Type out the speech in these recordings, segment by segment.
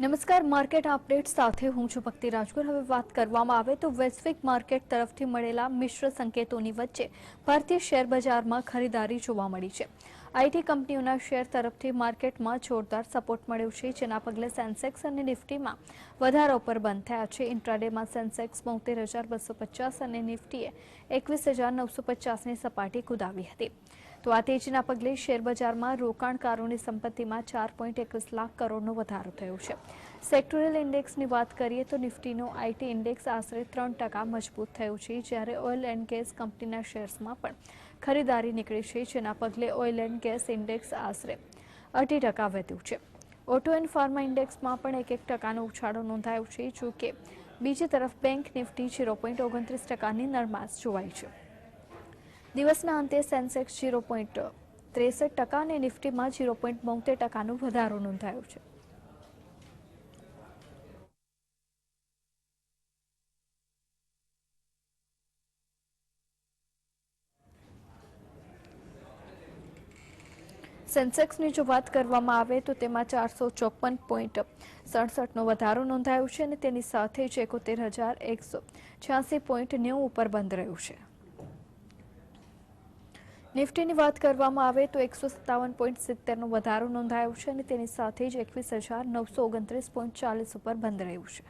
નમસ્કાર, market update સાથે હું છું ભક્તિ રાજગુર. હવે વાત કરવામાં આવે તો વૈશ્વિક માર્કેટ તરફથી મળેલા મિશ્ર સંકેતોની વચ્ચે ભારતીય શેર બજારમાં ખરીદારી જોવા મળી છે. આઈટી કંપનીઓના શેર તરફથી માર્કેટમાં જોરદાર સપોર્ટ મળ્યો છે, જેના પગલે સેન્સેક્સ અને નિફ્ટીમાં વધારો પર બંધ થયા છે. ઇન્ટ્રાડેમાં સેન્સેક્સ બોતેર હજાર બસો પચાસ અને નિફ્ટીએ એકવીસ હજાર નવસો પચાસની સપાટી કુદાવી હતી. તો આ તેજીના પગલે શેરબજારમાં રોકાણકારોની સંપત્તિમાં ચાર પોઈન્ટ એકવીસ લાખ કરોડનો વધારો થયો છે. સેક્ટોરિયલ ઇન્ડેક્સની વાત કરીએ તો નિફ્ટીનો આઈટી ઇન્ડેક્સ આશરે ત્રણ ટકા મજબૂત થયું છે, જ્યારે ઓઇલ એન્ડ ગેસ કંપનીના શેર્સમાં પણ ખરીદારી નીકળી છે, જેના પગલે ઓઇલ એન્ડ ગેસ ઇન્ડેક્સ આશરે અઢી ટકા વધ્યું છે. ઓટો એન્ડ ફાર્મા ઇન્ડેક્સમાં પણ એક એક ટકાનો ઉછાળો નોંધાયો છે જો કે બીજી તરફ બેંક નિફ્ટી ઝીરો પોઈન્ટ ઓગણત્રીસ ટકાની નરમાશ જોવાઈ છે. દિવસના અંતે સેન્સેક્સ ઝીરો પોઈન્ટ ત્રેસઠ ટકા અને નિફ્ટીમાં ઝીરો પોઈન્ટ બોતેર ટકાનો વધારો નોંધાયો છે. સેન્સેક્સની જો વાત કરવામાં આવે તો તેમાં ચારસો ચોપન પોઈન્ટ સડસઠનો વધારો નોંધાયો છે અને તેની સાથે જ એકોતેર હજાર એકસો છ્યાસી પોઈન્ટ નેવું ઉપર બંધ રહ્યું છે. નિફ્ટીની વાત કરવામાં આવે તો એકસો સત્તાવન પોઈન્ટ સિત્તેરનો વધારો નોંધાયો છે અને તેની સાથે જ એકવીસ હજાર નવસો ઓગણત્રીસ પોઈન્ટ ચાલીસ ઉપર બંધ રહ્યું છે.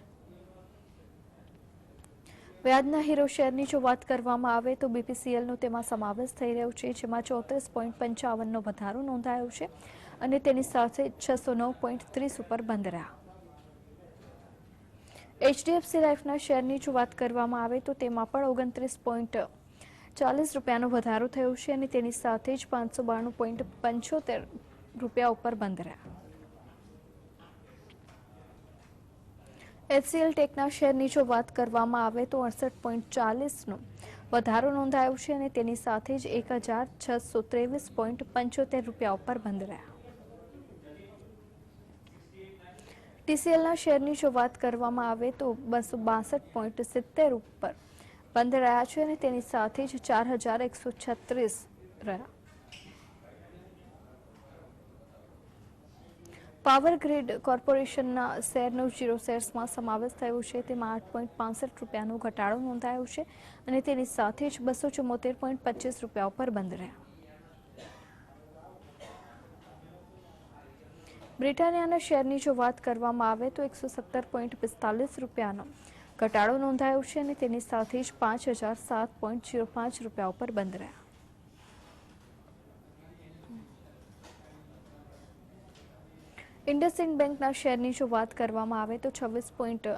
વ્યાજના હીરો શેરની જો વાત કરવામાં આવે તો બીપીસીએલનો તેમાં સમાવેશ થઈ રહ્યો છે, જેમાં ચોત્રીસ પોઈન્ટ પંચાવનનો વધારો નોંધાયો છે અને તેની સાથે છસો નવ પોઈન્ટ ત્રીસ ઉપર બંધ રહ્યા. એચડીએફસી લાઈફના શેરની જો વાત કરવામાં આવે તો તેમાં પણ ઓગણત્રીસ પોઈન્ટ ચાલીસ રૂપિયાનો વધારો થયો છે અને તેની સાથે જ પાંચસો બાણું પોઈન્ટ પંચોતેર રૂપિયા ઉપર બંધ રહ્યા. એચસીએલ ટેકના શેરની જો વાત કરવામાં આવે તો અડસઠ પોઈન્ટ ચાલીસનો વધારો નોંધાયો છે અને તેની સાથે જ એક હજાર છસો ત્રેવીસ પોઈન્ટ પંચોતેર રૂપિયા ઉપર બંધ રહ્યા. ટીસીએલના શેરની જો વાત કરવામાં આવે તો બસો બાસઠ પોઈન્ટ સિત્તેર ઉપર બંધ રહ્યા છે અને તેની સાથે જ ચાર હજાર એકસો છત્રીસ રહ્યા. પાવર ગ્રીડ કોર્પોરેશનના શેરનો જીરો શેર્સમાં સમાવેશ થયો છે. તેમાં આઠ પોઈન્ટ પાસઠ રૂપિયાનો ઘટાડો નોંધાયો છે અને તેની સાથે જ બસો ચુમ્મોતેર પોઈન્ટ પચીસ રૂપિયા ઉપર બંધ રહ્યા. બ્રિટાનિયાના શેરની જો વાત કરવામાં આવે તો એકસો સત્તર પોઈન્ટ પિસ્તાલીસ રૂપિયાનો ઘટાડો નોંધાયો છે અને તેની સાથે જ પાંચ હજાર સાત પોઈન્ટ જીરો પાંચ રૂપિયા ઉપર બંધ રહ્યા. ઇન્ડસઇન્ડ બેંકના શેરની જો વાત કરવામાં આવે તો છવ્વીસ પોઈન્ટ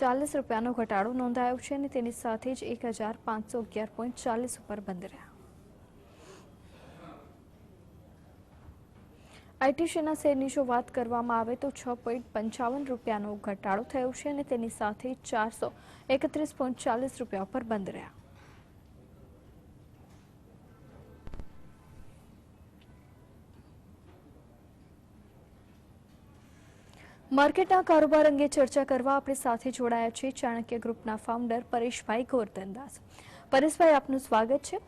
ચાલીસ રૂપિયાનો ઘટાડો નોંધાયો છે અને તેની સાથે જ એક હજાર પાંચસો અગિયાર પોઈન્ટ ચાલીસ ઉપર બંધ રહ્યા. આઈટીસીના શેરની જો વાત કરવામાં આવે તો છ પોઈન્ટ પંચાવન રૂપિયાનો ઘટાડો થયો છે અને તેની સાથે ચારસો એકત્રીસ પોઈન્ટ ચાલીસ રૂપિયા પર બંધ રહ્યા. માર્કેટના કારોબાર અંગે ચર્ચા કરવા આપણી સાથે જોડાયા છે ચાણક્ય ગ્રુપના ફાઉન્ડર પરેશભાઈ ગોરધનદાસ. પરેશભાઈ, આપનું સ્વાગત છે.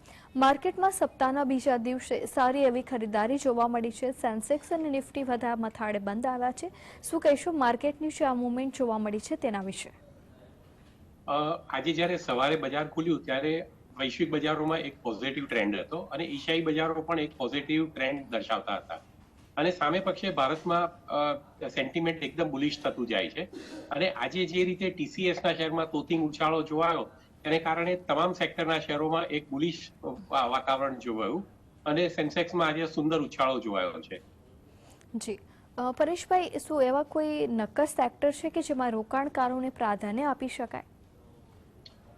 માર્કેટમાં સપ્તાહના બીજા દિવસે સારી એવી ખરીદારી જોવા મળી છે. સેન્સેક્સ અને નિફ્ટી બધા મથાળે બંધ આવ્યા છે. શું કહીશું, માર્કેટની જે આ મુવમેન્ટ જોવા મળી છે તેના વિશે? આજે જ્યારે સવારે બજાર ખુલ્યું ત્યારે વૈશ્વિક બજારોમાં એક પોઝિટિવ ટ્રેન્ડ હતો અને એશિયાઈ બજારો પણ એક પોઝિટિવ ટ્રેન્ડ દર્શાવતા હતા. અને સામે પક્ષે ભારતમાં સેન્ટિમેન્ટ એકદમ બુલિશ થતું જાય છે. અને આજે જે રીતે ટીસીએસના શેરમાં તોતિંગ ઉછાળો જોવાયો તેને કારણે તમામ સેક્ટરના શેરોમાં એક બુલિશ વાતાવરણ જોવાયું અને સેન્સેક્સમાં આજે સુંદર ઉછાળો જોવાયો છે. જી. પરેશભાઈ શું એવા કોઈ નક્કર સેક્ટર છે કે જેમાં રોકાણકારોને પ્રાધાન્ય આપી શકાય?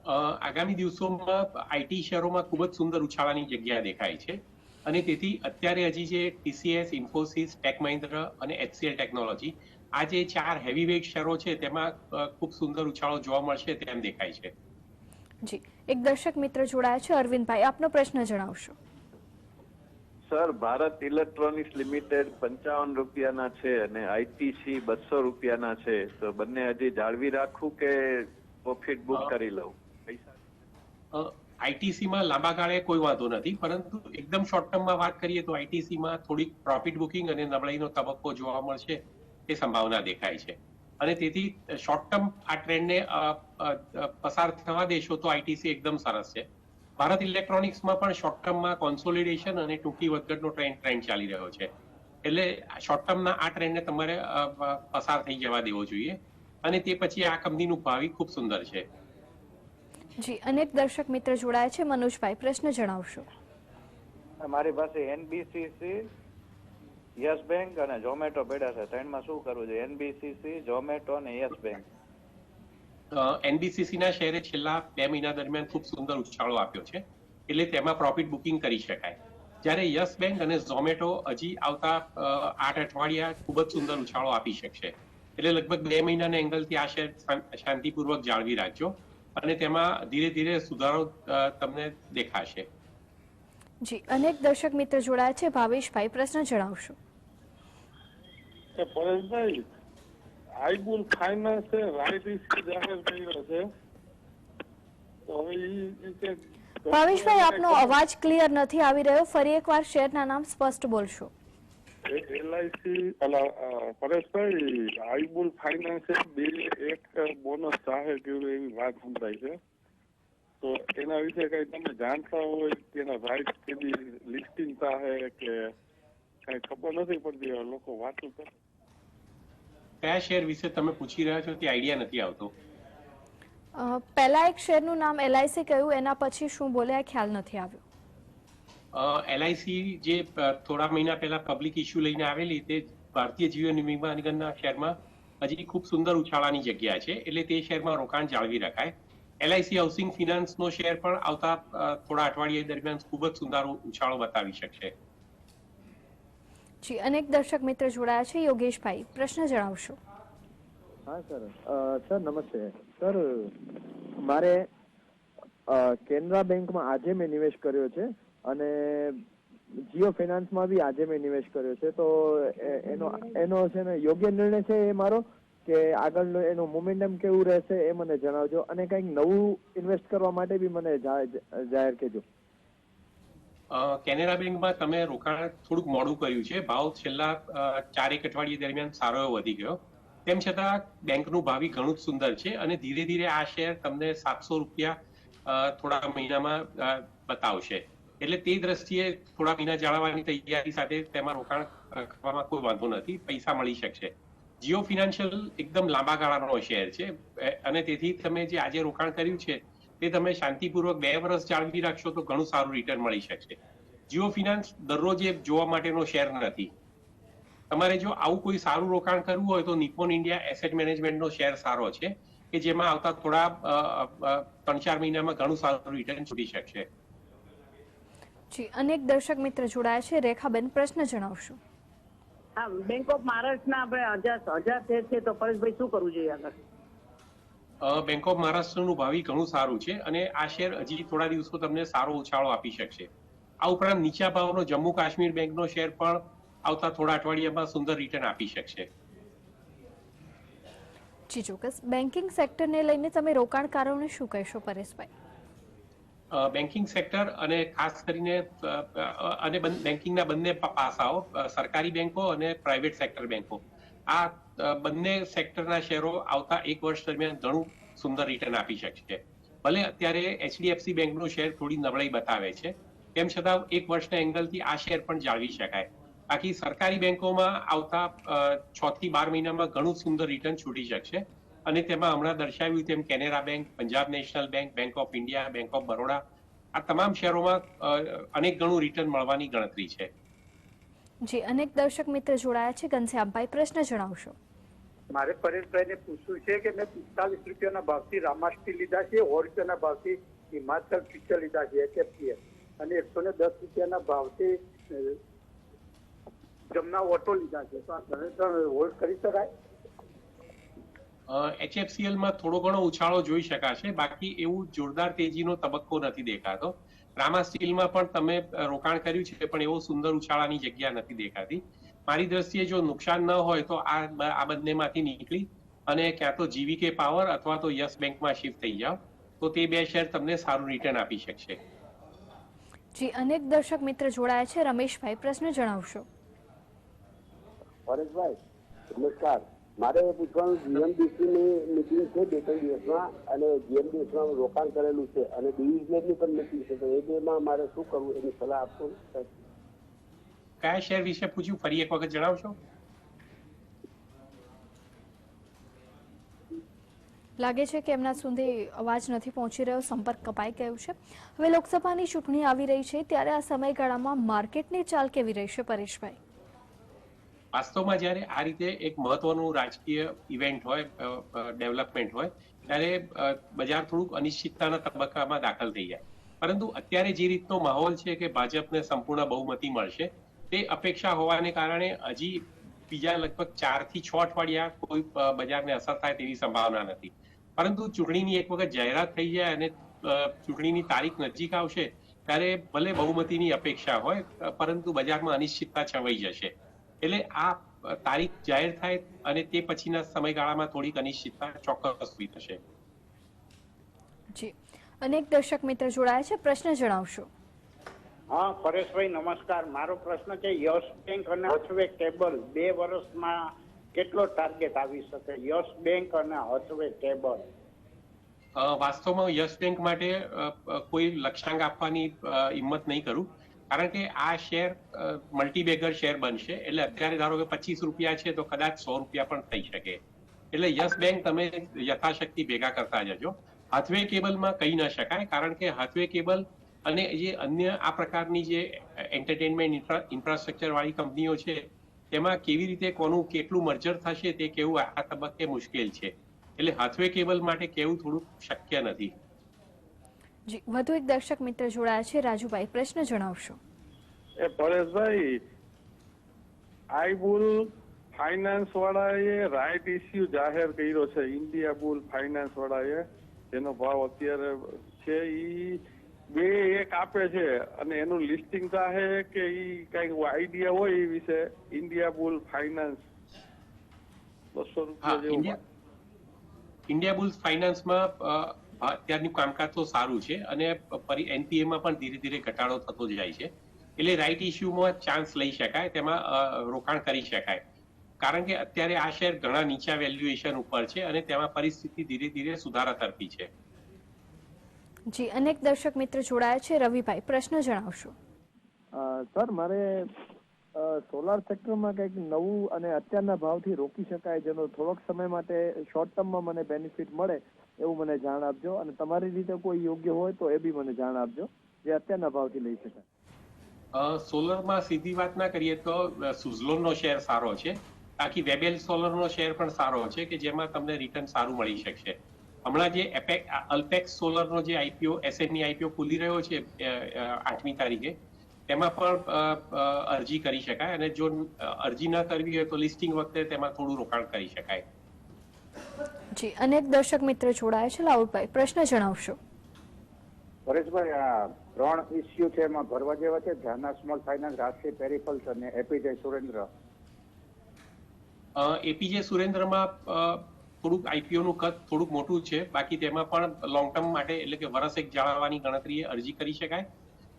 આગામી દિવસોમાં આઈટી શેરોમાં ખૂબ જ સુંદર ઉછાળાની જગ્યા દેખાય છે અને તેથી અત્યારે હજી જે ટીસીએસ ઇન્ફોસિસ ટેક મહિન્દ્ર અને એચસીએલ ટેકનોલોજી આ જે ચાર હેવી વેગ શેરો છે તેમાં ખૂબ સુંદર ઉછાળો જોવા મળશે તેમ દેખાય છે. જી એક દર્શક મિત્ર જોડાયા છે અરવિંદભાઈ આપનો પ્રશ્ન જણાવશો. સર ભારત ઇલેક્ટ્રોનિક્સ લિમિટેડ પંચાવન રૂપિયાના છે અને આઈટીસી બસો રૂપિયાના છે. તો બંને હજી જાળવી રાખવું કે પ્રોફિટ બુક કરી લઉં? આઈટીસીમાં લાંબા ગાળે કોઈ વાંધો નથી પરંતુ એકદમ શોર્ટ ટર્મમાં વાત કરીએ તો આઈટીસીમાં થોડીક પ્રોફિટ બુકિંગ અને નબળાઈનો તબક્કો જોવા મળશે એ સંભાવના દેખાય છે. અને તેથી શોર્ટ ટર્મ આ ટ્રેન્ડને પસાર થવા દેશો તો આઈટીસી એકદમ સરસ છે. ભારત ઇલેક્ટ્રોનિક્સમાં પણ શોર્ટ ટર્મમાં કોન્સોલિડેશન અને ટૂંકી વધઘટનો ટ્રેન્ડ ટ્રેન્ડ ચાલી રહ્યો છે. એટલે શોર્ટ ટર્મના આ ટ્રેન્ડને તમારે પસાર થઈ જવા દેવો જોઈએ. અને તે પછી આ કંપનીનું ભાવિ ખૂબ સુંદર છે. જી અનેક દર્શક મિત્ર જોડાયા છે મનોજભાઈ પ્રશ્ન જણાવશો. અમારી પાસે એનબીસીસી યસ બેંક અને ઝોમેટો પડ્યા છે. ત્રણમાં શું કરવું જોઈએ? એનબીસીસી, ઝોમેટો અને યસ બેંક. એનબીસીસી ના શેરે છેલ્લા બે મહિના દરમિયાન ખૂબ સુંદર ઉછાળો આપ્યો છે, એટલે તેમાં પ્રોફિટ બુકિંગ કરી શકાય. જ્યારે યસ બેંક અને ઝોમેટો હજી આવતા આઠ અઠવાડિયા ખૂબ જ સુંદર ઉછાળો આપી શકશે. એટલે લગભગ બે મહિનાના એંગલથી આ શેર શાંતિપૂર્વક જાળવી રાખજો અને તેમાં ધીરે ધીરે સુધારો તમને દેખાશે. જી અનેક દર્શક મિત્ર જોડાયા છે. ભાવેશભાઈ પ્રશ્ન જણાવશો. પરેશભાઈ આઈબુલ ફાઇનાન્સે રાઈટ જાહેર કર્યો છે. તો હવે ઈ રીતે ભાવેશભાઈ આપનો અવાજ ક્લિયર નથી આવી રહ્યો. ફરી એકવાર શેરના નામ સ્પષ્ટ બોલશો. એલઆઈસી પરેશભાઈ આઈબુલ ફાઇનાન્સે બે એક બોનસ જાહેર કર્યું એવી વાત સંભળાય છે. તો એના વિશે કઈ તમે જાણતા હોય તેના રાઈટ કેવી લિસ્ટિંગ થાય કે કઈ ખબર નથી પડતી લોકો વાતું કરે. કયા શેર વિશે તમે પૂછી રહ્યા છો? તે આઈડિયા નથી આવતો. અ, પહેલા એક શેરનું નામ એલઆઈસી કહ્યું એના પછી શું બોલ્યા ખ્યાલ નથી આવ્યો. એલઆઈસી જે થોડા મહિના પહેલા પબ્લિક ઇસ્યુ લઈને આવેલી તે ભારતીય જીવન વીમા નિગમના શેરમાં હજી ખૂબ સુંદર ઉછાળાની જગ્યા છે એટલે તે શેરમાં રોકાણ જાળવી રખાય. એલઆઈસી હાઉસિંગ ફિનાન્સનો શેર પણ આવતા થોડા અઠવાડિયા દરમિયાન ખૂબ જ સુંદર ઉછાળો બતાવી શકશે. જી અનેક દર્શક મિત્ર જોડાયા છે. યોગેશભાઈ પ્રશ્ન જણાવશો. હા સર. અ, સર નમસ્તે. સર મારે કેનરા બેંકમાં આજે મેં નિવેશ કર્યો છે અને જીઓ ફિનાન્સમાં બી આજે મેં નિવેશ કર્યો છે. તો એનો એનો છે ને યોગ્ય નિર્ણય છે એ મારો? કે આગળનો એનું મોમેન્ટમ કેવું રહેશે એ મને જણાવજો અને કંઈક નવું ઇન્વેસ્ટ કરવા માટે બી મને જાહેર કહેજો. કેનેરા બેંકમાં તમે રોકાણ થોડુંક મોડું કર્યું છે. ભાવ છેલ્લા ચારેક અઠવાડિયા દરમિયાન સારો એવો વધી ગયો. તેમ છતાં બેંકનું ભાવિ ઘણું જ સુંદર છે અને ધીરે ધીરે આ શેર તમને સાતસો રૂપિયા થોડા મહિનામાં બતાવશે. એટલે તે દ્રષ્ટિએ થોડા મહિના જાળવવાની તૈયારી સાથે તેમાં રોકાણ કરવામાં કોઈ વાંધો નથી. પૈસા મળી શકશે. જીઓ ફિનાન્શિયલ એકદમ લાંબા ગાળાનો શેર છે. અને તેથી તમે જે આજે રોકાણ કર્યું છે, તે તમે શાંતિપૂર્વક બે વર્ષ જાળવી રાખશો તો ઘણું સારું રિટર્ન મળી શકશે. જીઓ ફિનાન્સ દરરોજ એ જોવા માટેનો શેર નથી. તમારે જો આવું કોઈ સારું રોકાણ કરવું હોય તો નિપોન ઇન્ડિયા એસેટ મેનેજમેન્ટનો શેર સારો છે, કે જેમાં આવતા થોડા ત્રણ ચાર મહિનામાં ઘણું સારું રિટર્ન છૂટી શકશે. જી, અનેક દર્શક મિત્ર જોડાયા છે. રેખાબેન, પ્રશ્ન જણાવશો. હા બેંક ઓફ મહારાષ્ટ્રના આપણે હજાર હજાર શેર છે તો પરેશભાઈ શું કરવું જોઈએ આગળ? બેંક ઓફ મહારાષ્ટ્રનું ભાવિ ઘણું સારું છે અને આ શેર હજી થોડા દિવસો તમને સારો ઉછાળો આપી શકશે. આ ઉપરાંત નીચા ભાવનો જમ્મુ કાશ્મીર બેંકનો શેર પણ આવતા થોડા અઠવાડિયામાં સુંદર રિટર્ન આપી શકશે. જી ચોક્કસ. બેન્કિંગ સેક્ટરને લઈને તમે રોકાણકારોને શું કહેશો પરેશભાઈ? બેન્કિંગ સેક્ટર અને ખાસ કરીને અને બન- બેન્કિંગના બંને પાસાઓ સરકારી બેન્કો અને પ્રાઇવેટ સેક્ટર બેન્કો આ બંને સેક્ટરના શેરો આવતા એક વર્ષ દરમિયાન ઘણું સુંદર રિટર્ન આપી શકશે ભલે અત્યારે એચડીએફસી બેંકનો શેર થોડી નબળાઈ બતાવે છે, તેમ છતાં એક વર્ષના એંગલથી આ શેર પણ જાળવી શકાય. બાકી સરકારી બેંકોમાં આવતા છ થી બાર મહિનામાં ઘણું સુંદર રિટર્ન છૂટી શકશે. અને તેમાં હમણાં દર્શાવ્યું તેમ Canara bank Punjab national bank bank of India bank of Baroda આ તમામ શેરોમાં અનેક ગણું રિટર્ન મળવાની ગણતરી છે. જી અનેક દર્શક મિત્ર જોડાયા છે. ઘનશ્યામભાઈ પ્રશ્ન જણાવશો. મારે પરેશભાઈને પૂછવું છે કે મેં પિસ્તાલીસ રૂપિયાના ભાવથી રામાસ્ટી લીધા છે સો રૂપિયાના ભાવથી હિમાચલ ફ્યુચર લીધા છે એચએફસીએલ અને એકસો ને દસ રૂપિયાના ભાવથી જમના ઓટો લીધા છે. તો આ ત્રણે ત્રણ હોલ્ડ કરી શકાય? એચએફસીએલમાં થોડો ઘણો ઉછાળો જોઈ શકાશે. બાકી એવું જોરદાર તેજીનો તબક્કો નથી દેખાતો. રામા સ્ટીલમાં પણ તમે રોકાણ કર્યું છે પણ એવો સુંદર ઉછાળાની જગ્યા નથી દેખાતી. મારી દ્રષ્ટિએ જો નુકસાન ન હોય તો આ આ બંનેમાંથી નીકળી અને ક્યાં તો જીવીકે પાવર અથવા તો યસ બેંકમાં શિફ્ટ થઈ જાઓ તો તે બે શેર તમને સારું રિટર્ન આપી શકશે. જી અનેક દર્શક મિત્ર જોડાયા છે. રમેશભાઈ પ્રશ્ન જણાવશો. પરેશભાઈ નમસ્કાર. મારે એ પૂછવાનું જીએમડીસી ની મિટિંગ છે બે ત્રણ દિવસમાં અને જીએમડીસી માં રોકાણ કરેલું છે અને ડિવિઝનલની પણ મિટિંગ છે તો એ બેમાં મારે શું કરવું એની સલાહ આપશો? કયા શેર વિશે પૂછ્યું? ફરી એક વખત જણાવશો? લાગે છે કે એમના સુધી અવાજ નથી પહોંચી રહ્યો સંપર્ક કપાઈ ગયો છે. હવે લોકસભાની ચૂંટણી આવી રહી છે ત્યારે આ સમયગાળામાં માર્કેટની ચાલ કેવી રહેશે પરેશભાઈ? વાસ્તવમાં જ્યારે આ રીતે એક મહત્વનું રાજકીય ઇવેન્ટ હોય ડેવલપમેન્ટ હોય, ત્યારે બજાર થોડુંક અનિશ્ચિતતાના તબક્કામાં દાખલ થઈ જાય. પરંતુ અત્યારે જે રીતનો માહોલ છે કે ભાજપને સંપૂર્ણ બહુમતી મળશે, તે અપેક્ષા હોવાને કારણે હજી બીજા લગભગ ચારથી છ અઠવાડિયા કોઈ બજારને અસર થાય તેવી સંભાવના નથી. પરંતુ ચૂંટણીની એક વખત જાહેરાત થઈ જાય અને ચૂંટણીની તારીખ નજીક આવશે, ત્યારે ભલે બહુમતીની અપેક્ષા હોય પરંતુ બજારમાં અનિશ્ચિતતા છવાઈ જશે. એટલે આ તારીખ જાહેર થાય અને તે પછીના સમયગાળામાં થોડીક અનિશ્ચિતતા ચોક્કસ ઊભી થશે. જી. અનેક દર્શક મિત્ર જોડાયા છે. પ્રશ્ન જણાવશો. હા પરેશભાઈ નમસ્કાર. મારો પ્રશ્ન છે યસ બેંક અને હથવે કેબલ બે વર્ષમાં કેટલો ટાર્ગેટ આવી શકે? યસ બેંક અને હથવે કેબલ વાસ્તવમાં યસ બેંક માટે કોઈ લક્ષ્યાંક આપવાની હિંમત નહીં કરું. કારણ કે આ શેર મલ્ટીબેગર શેર બનશે. એટલે અત્યારે ધારો કે પચીસ રૂપિયા છે તો કદાચ સો રૂપિયા પણ થઈ શકે. એટલે યસ બેંક તમે યથાશક્તિ ભેગા કરતા જજો. હાથવે કેબલમાં કહી ન શકાય કારણ કે હાથવે કેબલ અને જે અન્ય આ પ્રકારની જે એન્ટરટેનમેન્ટ ઇન્ફ્રાસ્ટ્રક્ચર વાળી કંપનીઓ છે, તેમાં કેવી રીતે કોનું કેટલું મર્જર થશે તે કેવું આ તબક્કે મુશ્કેલ છે. એટલે હાથવે કેબલ માટે કેવું થોડું શક્ય નથી. જી વધુ એક દર્શક મિત્ર જોડાયા છે. રાજુભાઈ પ્રશ્ન જણાવશો. એ પરેશભાઈ આઈબુલ ફાઇનાન્સ વાળાએ રાઇટ ઇસ્યુ જાહેર કર્યો છે. ઇન્ડિયા બુલ ફાઇનાન્સ વાળાએ. જેનો ભાવ અત્યારે છે ઈ બે એક આપે છે. અને એનું લિસ્ટિંગ થાહે કે ઈ કંઈક આઈડિયા હોય એ વિશે. ઇન્ડિયા બુલ ફાઇનાન્સ બસો રૂપિયા જેવું ઇન્ડિયા બુલ્સ ફાઇનાન્સમાં અત્યારનું કામકાજ તો સારું છે અને ફરી એનપીએમાં પણ ધીરે ધીરે ઘટાડો થતો જાય છે. એટલે રાઇટ ઇસ્યુમાં ચાન્સ લઈ શકાય તેમાં રોકાણ કરી શકાય. કારણ કે અત્યારે આ શેર ઘણા નીચા વેલ્યુએશન ઉપર છે અને તેમાં પરિસ્થિતિ ધીરે ધીરે સુધારા તરફી છે. જી અનેક દર્શક મિત્ર જોડાયા છે. રવિભાઈ પ્રશ્ન જણાવશો. અ, સર મારે સોલાર સેક્ટરમાં કંઈક નવું અને અત્યારના ભાવથી રોકી શકાય જેનો થોડોક સમય માટે શોર્ટ ટર્મમાં મને બેનિફિટ મળે એવું મને જાણ આપજો. અને તમારી રીતે કોઈ યોગ્ય હોય તો એ બી મને જાણ આપજો, જે અત્યારના ભાવથી લઈ શકાય. સોલરમાં સીધી વાત ના કરીએ તો સુઝલોનનો શેર સારો છે. બાકી વેબેલ સોલરનો શેર પણ સારો છે કે જેમાં તમને રિટર્ન સારું મળી શકશે. હમણાં જે અલ્પેક્સ સોલરનો જે આઈપીઓ એસએનની આઈપીઓ ખુલી રહ્યો છે આઠમી તારીખે. તેમાં પણ અરજી કરી શકાય. અને જો અરજી ન કરવી હોય તો લિસ્ટિંગ વખતે તેમાં થોડું રોકાણ કરી શકાય. જી અનેક દર્શક મિત્ર જોડાયા છે. લાઉડભાઈ પ્રશ્ન જણાવશો. પરેશભાઈ આ ત્રણ ઇસ્યુ છે એમાં ભરવા જેવા છે. ધ્યાના સ્મોલ ફાઇનાન્સ રાષ્ટ્રીય પેરિપલ્સ અને એપીજે સુરેન્દ્ર. એપીજે સુરેન્દ્રમાં થોડુંક આઈપીઓ નું કદ થોડુંક મોટું છે. બાકી તેમાં પણ લોંગ ટર્મ માટે એટલે કે વર્ષ એક જાળવવાની ગણતરીએ અરજી કરી શકાય.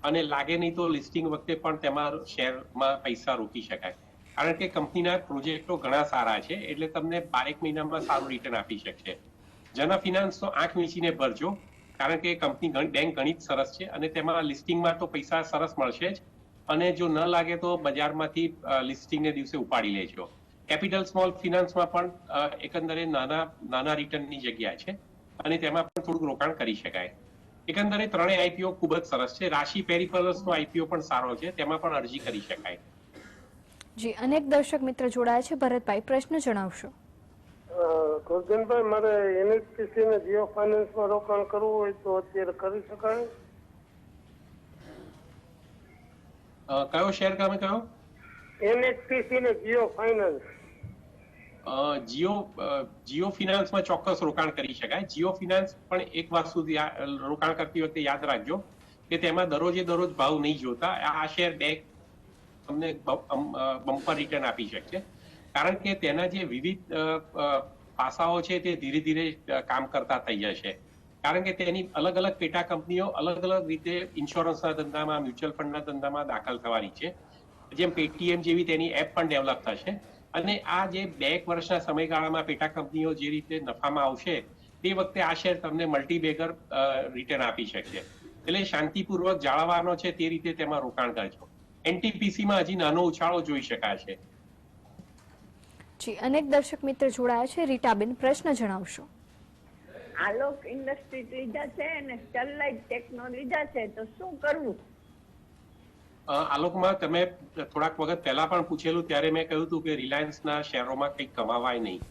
અને લાગે નહીં તો લિસ્ટિંગ વખતે પણ તેમાં શેરમાં પૈસા રોકી શકાય. કારણ કે કંપનીના પ્રોજેક્ટો ઘણા સારા છે, એટલે તમને બારેક મહિનામાં સારું રિટર્ન આપી શકશે. જના ફિનાન્સ તો આંખ વીંચીને ભરજો, કારણ કે કંપની બેંક ઘણી જ સરસ છે અને તેમાં લિસ્ટિંગમાં તો પૈસા સરસ મળશે જ. અને જો ન લાગે તો બજારમાંથી લિસ્ટિંગને દિવસે ઉપાડી લેજો. કેપિટલ સ્મોલ ફિનાન્સમાં પણ એકંદરે નાના નાના રિટર્નની જગ્યા છે અને તેમાં પણ થોડુંક રોકાણ કરી શકાય. એકંદરે ત્રણેય આઈપીઓ ખૂબ જ સરસ છે. રાશિ પેરિપલસનો આઈપીઓ પણ સારો છે, તેમાં પણ અરજી કરી શકાય. જી અનેક દર્શક મિત્ર જોડાયા છે. ભરતભાઈ પ્રશ્ન જણાવશો. ગોરધનભાઈ મારે એનએચપીસી ને જીઓ ફાઇનાન્સમાં રોકાણ કરવું હોય તો અત્યારે કરી શકાય? કયો શેર તમે કયો? એનએચપીસી ને જીઓ ફાઇનાન્સ જીઓ જીઓ ફિનાન્સમાં ચોક્કસ રોકાણ કરી શકાય. જીઓ ફિનાન્સ પણ એક વસ્તુ સુધી રોકાણ કરતી વખતે યાદ રાખજો કે તેમાં દરરોજે દરરોજ ભાવ નહીં જોતા. આ શેર બે તમને બમ્પર રિટર્ન આપી શકશે. કારણ કે તેના જે વિવિધ પાસાઓ છે તે ધીરે ધીરે કામ કરતા થઈ જશે. કારણ કે તેની અલગ અલગ પેટા કંપનીઓ અલગ અલગ રીતે ઇન્સ્યોરન્સના ધંધામાં મ્યુચ્યુઅલ ફંડના ધંધામાં દાખલ થવાની છે. જેમ પેટીએમ જેવી તેની એપ પણ ડેવલપ થશે. અને આ જે બે એક વર્ષના સમયગાળામાં પેટા કંપનીઓ જે રીતે નફામાં આવશે, તે વખતે આ શેર તમને મલ્ટીબેગર રિટર્ન આપી શકશે. એટલે શાંતિપૂર્વક જાળવવાનો છે તે રીતે તેમાં રોકાણ કરજો એનટીપીસીમાં હજી નાનો ઉછાળો જોઈ શકાશે જી અનેક દર્શક મિત્ર જોડાયા છે. રીટાબેન પ્રશ્ન જણાવશો. આલોક ઇન્ડસ્ટ્રીઝ લીધા છે અને સ્ટરલાઇટ ટેકનો લીધા છે તો શું કરવું? આલોકમાં તમે થોડાક વખત પહેલા પણ પૂછેલું ત્યારે મેં કહ્યું હતું કે રિલાયન્સના શેરોમાં કંઈક કમાવાય નહીં.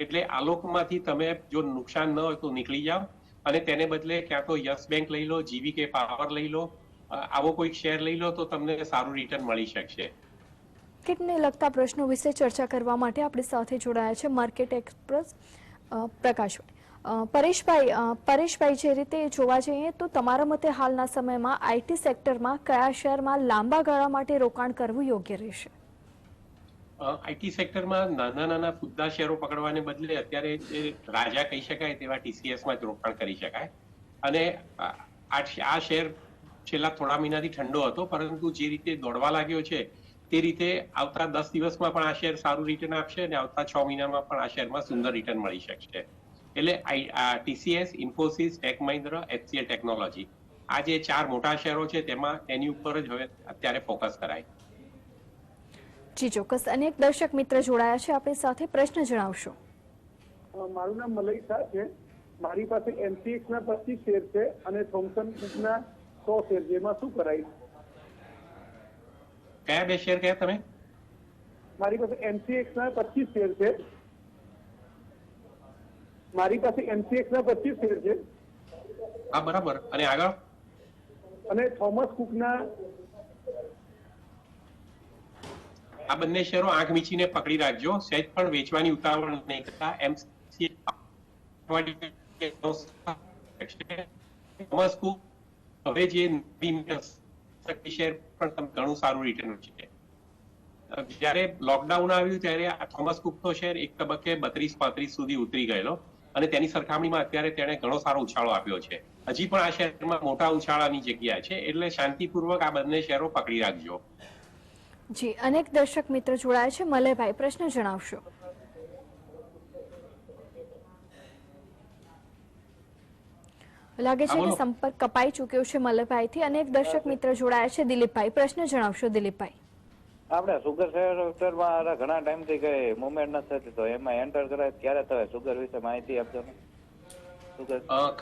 એટલે આલોકમાંથી તમે જો નુકસાન ન હોય તો નીકળી જાઓ અને તેને બદલે ક્યાં તો યસ બેંક લઈ લો જીવીકે પાવર લઈ લો આવો કોઈક શેર લઈ લો તો તમને સારું રિટર્ન મળી શકશે. માર્કેટને લગતા પ્રશ્નો વિશે ચર્ચા કરવા માટે આપણી સાથે જોડાયા છે માર્કેટ એક્સપ્રેસ પ્રકાશભાઈ. પરેશભાઈ પરેશભાઈ જે રીતે જોવા જઈએ તો તમારા મતે હાલના સમયમાં આઈટી સેક્ટરમાં કયા શેરમાં લાંબા ગાળા માટે રોકાણ કરવું યોગ્ય રહેશે? આઈટી સેક્ટરમાં નાના નાના ફુદ્દા શેરો પકડવાને બદલે અત્યારે જે રાજા કહી શકાય તેવા ટીસીએસમાં જ રોકાણ કરી શકાય. અને આ શેર છેલ્લા થોડા મહિનાથી ઠંડો હતો પરંતુ જે રીતે દોડવા લાગ્યો છે તે રીતે આવતા દસ દિવસમાં પણ આ શેર સારું રિટર્ન આપશે અને આવતા છ મહિનામાં પણ આ શેરમાં સુંદર રિટર્ન મળી શકશે. એટલે TCS Infosys tech Mahindra HCL technology આ જે ચાર મોટા શેરો છે તેમાં એની ઉપર જ હવે અત્યારે ફોકસ કરાય. જી ચોક્કસ. અનેક દર્શક મિત્ર જોડાયા છે આપણી સાથે પ્રશ્ન જણાવશો. મારું નામ મલય શાહ છે. મારી પાસે એમસીએક્સ ના પચીસ શેર છે અને થોમસન ના સો શેર છે એમાં શું કરાય? કયા બે શેર કયા તમે? મારી પાસે એમસીએક્સ ના પચીસ શેર છે. મારી પાસે એમસીએક્સ ના પચીસ શેર છે. હા બરાબર. અને આગળ? અને થોમસ કુક ના આ બંને શેરો આંખ મીચીને પકડી રાખજો. સહેજ પણ વેચવાની ઉતાવળ નહીં કરતા. એમસીએક્સ થોમસ કુક હવે જે શેર પણ ઘણું સારું રિટર્ન છે. જ્યારે લોકડાઉન આવ્યું, ત્યારે આ થોમસ કુકનો શેર એક તબક્કે બત્રીસ પાંત્રીસ સુધી ઉતરી ગયેલો અને તેની સરખામણીમાં અત્યારે તેણે ઘણો સારો ઉછાળો આપ્યો છે. હજી પણ આ શેરમાં મોટા ઉછાળાની જગ્યા છે, એટલે શાંતિપૂર્વક આ બંને શેરો પકડી રાખજો. જી, અનેક દર્શક મિત્ર જોડાયા છે. મલયભાઈ પ્રશ્ન જણાવશો. લાગે છે કે સંપર્ક કપાઈ ચૂક્યો છે મલ્લભાઈથી અને એક દર્શક મિત્ર જોડાયા છે દિલીપભાઈ. પ્રશ્ન જણાવશો દિલીપભાઈ. આપણે સુગર સેક્ટરમાં ઘણા ટાઈમથી કઈ મુવમેન્ટ નથી થતી તો એમાં એન્ટર કરાય ક્યારે થવાય સુગર વિશે માહિતી આપજો ને.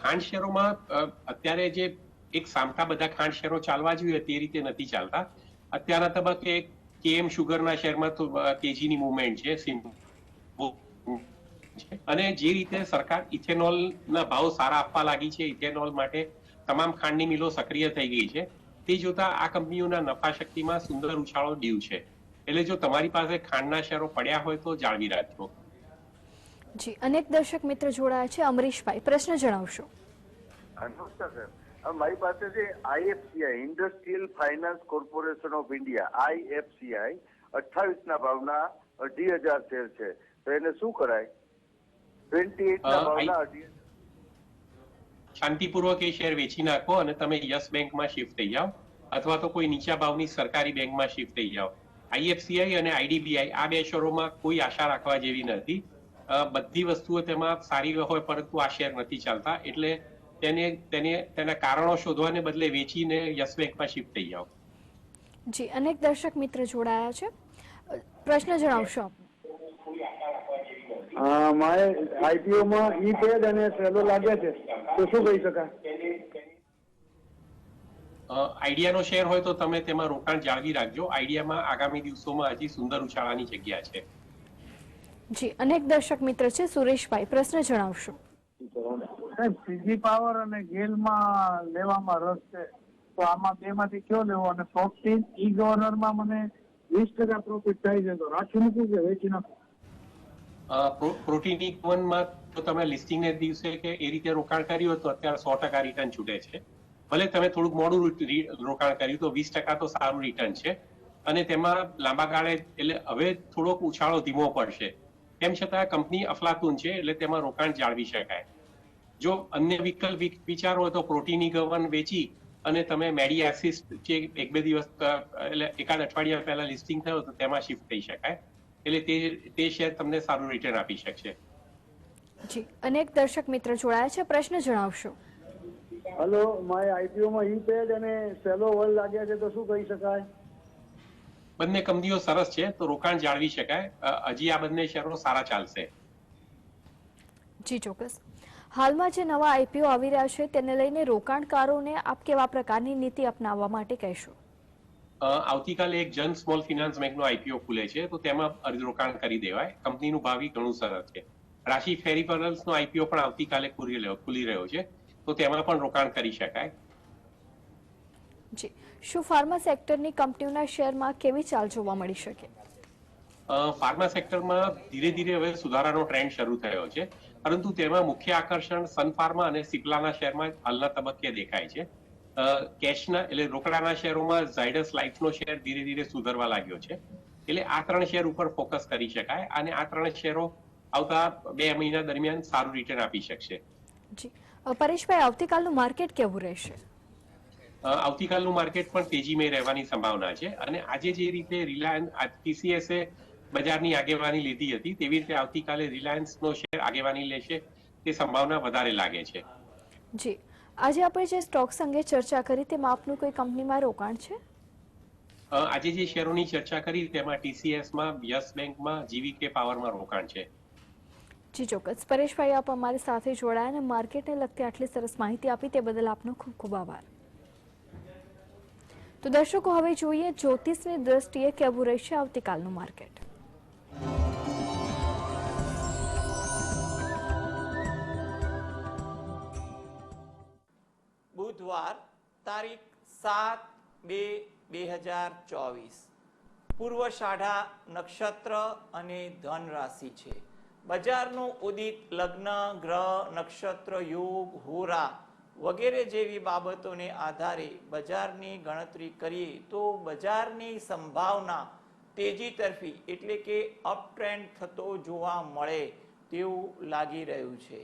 ખાંડ શેરોમાં માં અત્યારે જે એક સામટા બધા ખાંડ શેરો ચાલવા જોઈએ તે રીતે નથી ચાલતા. અત્યારના તબક્કે કેએમ શુગરના શેરમાં તો તેજીની મુવમેન્ટ છે સિમ- છે. અને જે રીતે સરકાર ઇથેનોલના ભાવ સારા આપવા લાગી છે ઇથેનોલ માટે તમામ ખાંડની મિલો સક્રિય થઈ ગઈ છે તે જોતા આ કંપનીઓના નફા શક્તિમાં સુંદર ઉછાળો દીવ છે. એટલે જો તમારી પાસે ખાંડના શેરો પડ્યા હોય તો જાળવી રાખજો. જી અનેક દર્શક મિત્ર જોડાયા છે. અમરીશભાઈ પ્રશ્ન જણાવશો. નમસ્કાર સર મારી પાસે જે IFCI industrial finance corporation of India IFCI અઠ્ઠાવીસ ના ભાવના અઢી હજાર શેર છે. તો એને શું કરાય? શાંતિપૂર્વક એ શેર વેચી નાખો અને તમે યસ બેંકમાં શિફ્ટ થઈ જાઓ. અથવા તો કોઈ નીચા ભાવની સરકારી બેંકમાં શિફ્ટ થઈ જાઓ. આઈએફસીઆઈ અને આઈડીબીઆઈ આ બે શેરોમાં કોઈ આશા રાખવા જેવી નથી. બધી વસ્તુઓ તેમાં સારી હોય પરંતુ આ શેર નથી ચાલતા. એટલે તેને તેને તેના કારણો શોધવાને બદલે વેચીને યસ બેંકમાં શિફ્ટ થઈ જાઓ. જી અનેક દર્શક મિત્ર જોડાયા છે. પ્રશ્ન જણાવશો આપ? મારે આઈપીઓમાં ઈ પેડ અને સેલો લાગે છે. તો શું કહી શકાય? આઈડિયાનો શેર હોય તો તમે તેમાં રોકાણ જાળવી રાખજો. આઈડિયામાં આગામી દિવસોમાં હજી સુંદર ઉછાળાની જગ્યા છે. જી અનેક દર્શક મિત્ર છે. સુરેશભાઈ પ્રશ્ન જણાવશો. સાહેબ સીજી પાવર અને ગેલમાં લેવામાં રસ છે. તો આમાં બે માંથી કયો લેવો? અને પ્રોફિટ ઈ ગવર્નરમાં મને વીસ ટકા પ્રોફિટ થાય છે. તો રાખી મૂકું કે વેચી નાખું? અ, પ્રો- પ્રોટીનની વનમાં તો તમે લિસ્ટિંગને દિવસે કે એ રીતે રોકાણ કર્યું તો અત્યારે સો ટકા રિટર્ન છૂટે છે. ભલે તમે થોડુંક મોડું રોકાણ કર્યું તો વીસ ટકા તો સારું રિટર્ન છે. અને તેમાં લાંબા ગાળે એટલે હવે થોડોક ઉછાળો ધીમો પડશે. તેમ છતાં કંપની અફલાતુન છે એટલે તેમાં રોકાણ જાળવી શકાય. જો અન્ય વિકલ્પ વિચારો તો પ્રોટીની ગવન વેચી અને તમે મેડી એક્સિસ જે એક બે દિવસ એટલે એકાદ અઠવાડિયા પહેલા લિસ્ટિંગ થયો તો તેમાં શિફ્ટ થઈ શકાય. એટલે તે તે શેર તમને સારું રિટર્ન આપી શકશે. જી અનેક દર્શક મિત્ર જોડાયા છે પ્રશ્ન જણાવશો. હલો મારે આઈપીઓ માં ઈ પેડ અને સેલો વલ લાગ્યા છે તો શું કહી શકાય? બંને કંપનીઓ સરસ છે તો રોકાણ જાળવી શકાય. હજી આ બંને શેરો સારા ચાલશે. જી ચોક્કસ. હાલમાં જે નવા આઈપીઓ આવી રહ્યા છે તેને લઈને રોકાણકારોને આપ કેવા પ્રકારની નીતિ અપનાવવા માટે કહેશો? આવતીકાલે એક જન સ્મોલ ફિનાન્સ બેંકનો આઈપીઓ ખુલે છે તો તેમાં રોકાણ કરી દેવાય. કંપનીનું ભાવિ ઘણું સરસ છે. રાશિ ફેરિફરલ્સનો આઈપીઓ પણ આવતીકાલે ખુલી રહ્યો છે તો તેમાં પણ રોકાણ કરી શકાય. જી. શું ફાર્મા સેક્ટરની કંપનીઓના શેરમાં કેવી ચાલ જોવા મળી શકે? ફાર્મા સેક્ટરમાં ધીરે ધીરે હવે સુધારાનો ટ્રેન્ડ શરૂ થયો છે પરંતુ તેમાં મુખ્ય આકર્ષણ સન ફાર્મા અને સિપ્લાના શેરમાં હાલના તબક્કે દેખાય છે. કેશના એટલે રોકડાના શેરોમાં ઝાયડસ લાઇફનો શેર ધીરે ધીરે સુધરવા લાગ્યો છે. એટલે આ ત્રણ શેર ઉપર ફોકસ કરી શકાય અને આ ત્રણ શેરો આવતા બે મહિના દરમિયાન સારું રિટર્ન આપી શકશે. જી. પરેશભાઈ આવતીકાલનું માર્કેટ કેવું રહેશે? આવતીકાલનું માર્કેટ પણ તેજીમય રહેવાની સંભાવના છે અને આજે જે રીતે રિલાયન્સ પીસીએસએ બજારની આગેવાની લીધી હતી તેવી રીતે આવતીકાલે રિલાયન્સનો શેર આગેવાની લેશે તે સંભાવના વધારે લાગે છે. જી. આજે આપણે જે સ્ટોક્સ અંગે ચર્ચા કરી તેમાં આપનું કોઈ કંપનીમાં રોકાણ છે? આજે જે શેરોની ચર્ચા કરી તેમાં ટીસીએસમાં યસ બેંકમાં જીવીકે પાવરમાં રોકાણ છે. જી ચોક્કસ. પરેશભાઈ આપ અમારી સાથે જોડાયા અને માર્કેટને લગતી આટલી સરસ માહિતી આપી તે બદલ આપનો ખૂબ ખૂબ આભાર. તો દર્શકો હવે જોઈએ જ્યોતિષની દ્રષ્ટિએ કેવું રહેશે આવતીકાલનું માર્કેટ. બુધવાર તારીખ સાત બે બે હજાર ચોવીસ. પૂર્વ સાઢા નક્ષત્ર અને ધન રાશિ છે. બજારનું ઉદિત લગ્ન, ગ્રહ, નક્ષત્ર, યોગ, હોરા વગેરે જેવી બાબતોને આધારે બજારની ગણતરી કરીએ તો બજારની સંભાવના તેજી તરફી એટલે કે અપ ટ્રેન્ડ થતો જોવા મળે તેવું લાગી રહ્યું છે.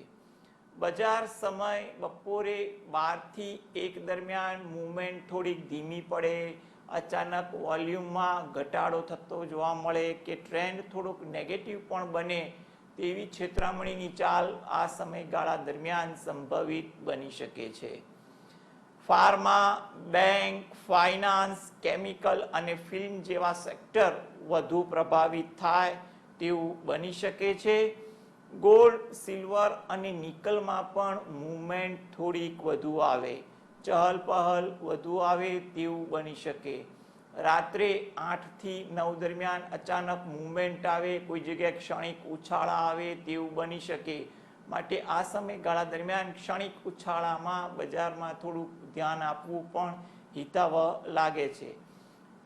બજાર સમય બપોરે બારથી એક દરમિયાન મુવમેન્ટ થોડીક ધીમી પડે. અચાનક વોલ્યુમમાં ઘટાડો થતો જોવા મળે કે ટ્રેન્ડ થોડુંક નેગેટિવ પણ બને તેવી છેતરામણીની ચાલ આ સમયગાળા દરમિયાન સંભવિત બની શકે છે. ફાર્મા, બેંક, ફાઇનાન્સ, કેમિકલ અને ફિલ્મ જેવા સેક્ટર વધુ પ્રભાવિત થાય તેવું બની શકે છે. ગોલ્ડ સિલ્વર અને નિકલમાં પણ મુમેન્ટ થોડીક વધુ આવે. ચહલ પહલ વધુ આવે તેવું બની શકે. રાત્રે આઠથી નવ દરમિયાન અચાનક મુવમેન્ટ આવે, કોઈ જગ્યાએ ક્ષણિક ઉછાળા આવે તેવું બની શકે. માટે આ સમયગાળા દરમિયાન ક્ષણિક ઉછાળામાં બજારમાં થોડુંક ધ્યાન આપવું પણ હિતાવહ લાગે છે.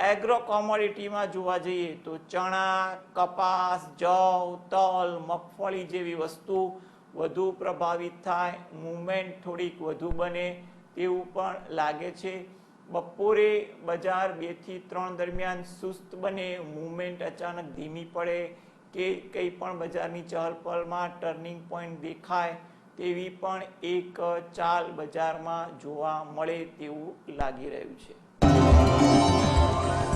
એગ્રો કોમોડિટીમાં જોવા જઈએ તો ચણા, કપાસ, જવ, તલ, મગફળી જેવી વસ્તુ વધુ પ્રભાવિત થાય મુમેન્ટ થોડીક વધુ બને તેવું પણ લાગે છે. બપોરે બજાર બેથી ત્રણ દરમિયાન સુસ્ત બને મુમેન્ટ અચાનક ધીમી પડે કે કંઈ પણ બજારની ચહલપહલમાં ટર્નિંગ પોઈન્ટ દેખાય તેવી પણ એક ચાલ બજારમાં જોવા મળે તેવું લાગી રહ્યું છે. Lord.